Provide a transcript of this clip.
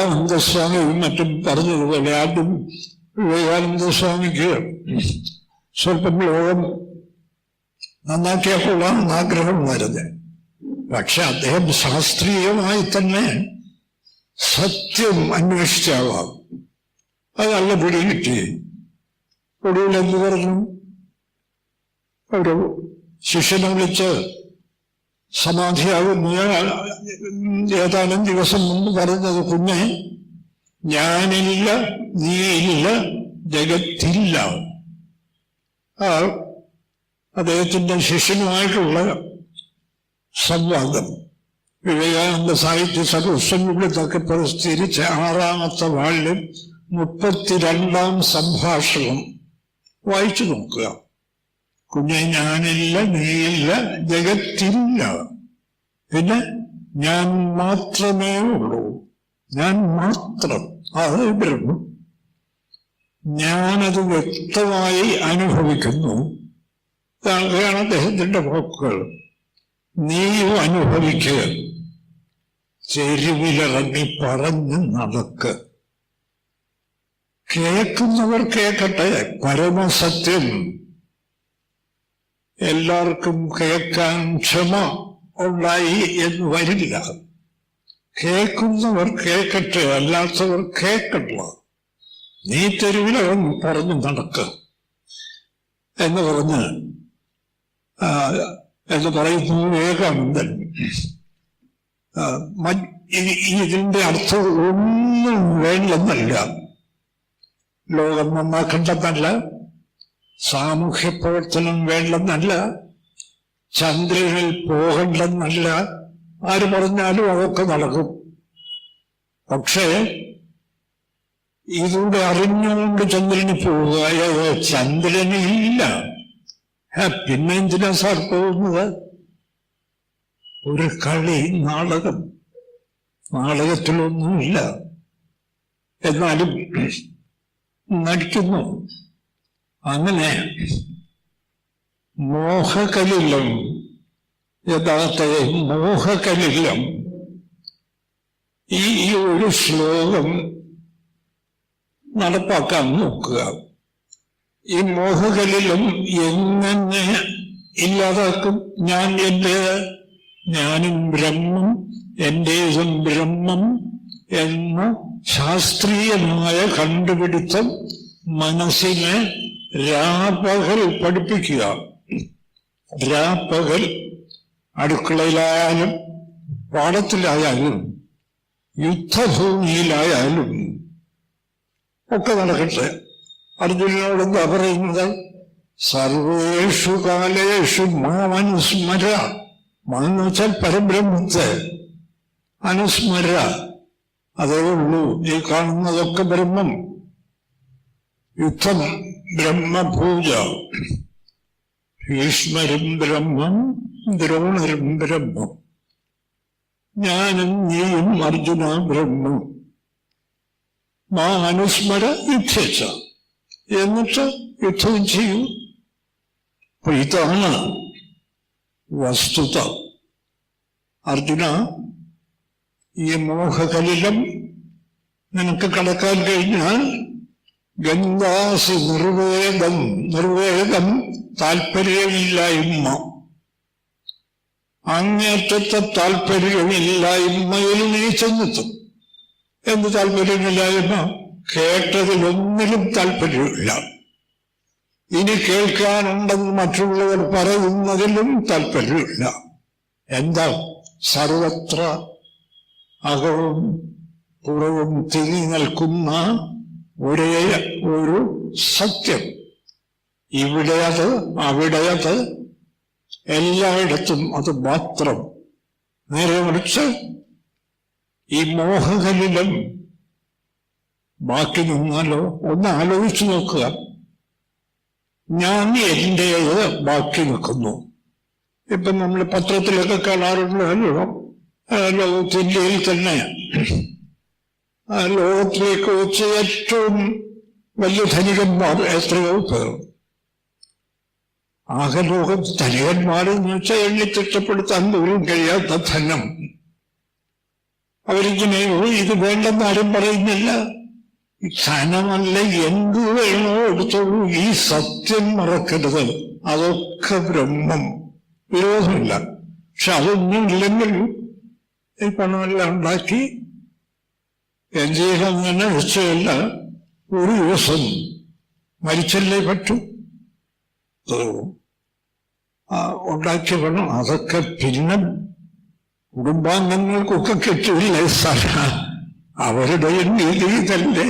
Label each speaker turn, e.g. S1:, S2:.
S1: വിവേകാനന്ദ സ്വാമിയും മറ്റും പറഞ്ഞതുപോലെ ആദ്യം വിവേകാനന്ദ സ്വാമിക്ക് സ്വല്പം ലോകം നന്നാക്കിയാൽ കൊള്ളാമെന്ന് വരുന്നത് പക്ഷെ അദ്ദേഹം ശാസ്ത്രീയമായി തന്നെ സത്യം അന്വേഷിച്ചാവാം. അത് നല്ല പിടി കിട്ടി. ഒടുവിൽ എന്ത് പറഞ്ഞു? ഒരു ശിഷ്യനെ വിളിച്ച് സമാധിയാകുന്ന ഏതാനും ദിവസം മുമ്പ് പറഞ്ഞത് കുഞ്ഞെ ഞാനില്ല നീയില്ല ജഗത്തില്ല. ആ അദ്ദേഹത്തിന്റെ ശിഷ്യനുമായിട്ടുള്ള സംവാദം. വിവേകാനന്ദ സാഹിത്യ സർവസ്വങ്ങളിലൊക്കെ പ്രസിദ്ധീകരിച്ച ആറാമത്തെ വാളിലും മുപ്പത്തിരണ്ടാം സംഭാഷണം. വായിച്ചു നോക്കുക. കുഞ്ഞെ ഞാനില്ല നീയില്ല ജഗത്തില്ല. പിന്നെ ഞാൻ മാത്രമേ ഉള്ളൂ. ഞാൻ മാത്രം. അത് ബ്രഹ്മം. ഞാനത് വ്യക്തമായി അനുഭവിക്കുന്നു. ഇതാണ് അദ്ദേഹത്തിന്റെ വാക്കുകൾ. നീയും അനുഭവിക്കുക ചെരുവിലിറങ്ങി പറഞ്ഞ് നടക്ക്. കേൾക്കുന്നവർ കേൾക്കട്ടെ. പരമസത്യം. എല്ലാവർക്കും കേൾക്കാൻ ക്ഷമ ഉണ്ടായി എന്ന് വരില്ല. കേൾക്കുന്നവർ കേൾക്കട്ടെ അല്ലാത്തവർ കേൾക്കണ്ട. നീ തെരുവിലവൻ പറഞ്ഞു നടക്ക് എന്ന് പറഞ്ഞ് എന്ന് പറയുന്നു വിവേകാനന്ദൻ. ഇതിന്റെ അർത്ഥം ഒന്നും വേണ്ടെന്നല്ല. ലോകം നന്നാക്കണ്ടെന്നല്ല സാമൂഹ്യ പ്രവർത്തനം വേണ്ടെന്നല്ല ചന്ദ്രനിൽ പോകണ്ടെന്നല്ല ആര് പറഞ്ഞാലും അതൊക്കെ നടക്കും. പക്ഷേ ഇതുകൂടെ അറിഞ്ഞുകൊണ്ട് ചന്ദ്രന് പോവുക ഏത് ചന്ദ്രന് ഇല്ല പിന്നെ എന്തിനാ സാർ പോകുന്നത്? ഒരു കളി നാടകം. നാടകത്തിലൊന്നുമില്ല. എന്നാലും നടിക്കുന്നു. അങ്ങനെ മോഹകലില്ലം. യഥാർത്ഥ മോഹകലില്ലം. ഈ ഒരു ശ്ലോകം നടപ്പാക്കാൻ നോക്കുക. ഈ മോഹകലിലും എങ്ങനെ ഇല്ലാതാക്കും? ഞാൻ എന്റെ ഞാനും ബ്രഹ്മം എന്റേതും ബ്രഹ്മം എന്ന ശാസ്ത്രീയമായ കണ്ടുപിടുത്തം മനസ്സിനെ രാപകൽ പഠിപ്പിക്കുക. രാപ്പകൽ അടുക്കളയിലായാലും പാടത്തിലായാലും യുദ്ധഭൂമിയിലായാലും ഒക്കെ നടക്കട്ടെ. അർജുനനോട് എന്താ പറയുന്നത്? സർവേഷു കാലേഷു മാമനുസ്മര. എന്ന് വെച്ചാൽ പരബ്രഹ്മത്തെ. അനുസ്മര. അതേ ഉള്ളൂ. ഈ കാണുന്നതൊക്കെ ബ്രഹ്മം. യുദ്ധം. ബ്രഹ്മപൂജ ഭീഷ്മരും ബ്രഹ്മം ദ്രോണരും ബ്രഹ്മം. ഞാനും നീയും അർജുന ബ്രഹ്മം. മാ അനുസ്മര യുദ്ധച്ച എന്നിട്ട് യുദ്ധം ചെയ്യൂ. അപ്പൊ ഇതാണ് വസ്തുത. അർജുന ഈ മോഹകലിലം നിനക്ക് കടക്കാൻ കഴിഞ്ഞാൽ ഗംഗാസി നിർവേദം നിർവേദം താല്പര്യമില്ലായ്മ അങ്ങേറ്റത്തെ താല്പര്യമില്ലായ്മയിൽ നീ ചെന്നെത്തും. എന്ത് താല്പര്യമില്ലായ്മ കേട്ടതിലൊന്നിലും താല്പര്യമില്ല ഇനി കേൾക്കാനുണ്ടെന്ന് മറ്റുള്ളവർ പറയുന്നതിലും താല്പര്യമില്ല എന്താ? സർവത്ര അകവും പുറവും തിങ്ങി നിൽക്കുന്ന ഒരേ ഒരു സത്യം. ഇവിടെ അത് അവിടെ അത് എല്ലായിടത്തും അത് മാത്രം. നേരെ മറിച്ച് ഈ മോഹകലിലും ബാക്കി നിന്നാലോ ഒന്ന് ആലോചിച്ചു നോക്കുക. ഞാൻ എന്റേത് ബാക്കി നിൽക്കുന്നു. ഇപ്പൊ നമ്മൾ പത്രത്തിലൊക്കെ കാണാറുണ്ടല്ലോ അല്ലോ? ചെല്ലിയിൽ തന്നെ. ആ ലോകത്തിലേക്ക് വെച്ച് ഏറ്റവും വലിയ ധനികന്മാർ എത്രയോ പേർ. ആകെ ലോകം ധനികന്മാരെന്ന് വെച്ചാൽ എണ്ണി തിട്ടപ്പെടുത്താൻ പോലും കഴിയാത്ത ധനം. അവരിങ്ങനെ "ഓ, ഇത് വേണ്ടെന്ന് ആരും പറയുന്നില്ല. ധനമല്ല എന്ത് വേണോ എടുത്തോളൂ. ഈ സത്യം മറക്കരുത്. അതൊക്കെ ബ്രഹ്മം. വിരോധമില്ല. പക്ഷെ അതൊന്നും ഇല്ലെങ്കിൽ ഈ പണമെല്ലാം ഉണ്ടാക്കി എന്തെങ്കിലും തന്നെ നിശ്ചയമല്ല ഒരു ദിവസം മരിച്ചല്ലേ പറ്റൂ? ഉണ്ടാക്കിയ പണം അതൊക്കെ പിന്നെ കുടുംബാംഗങ്ങൾക്കൊക്കെ കിട്ടില്ല സാറ അവരുടെ നീതി ഇതല്ലേ.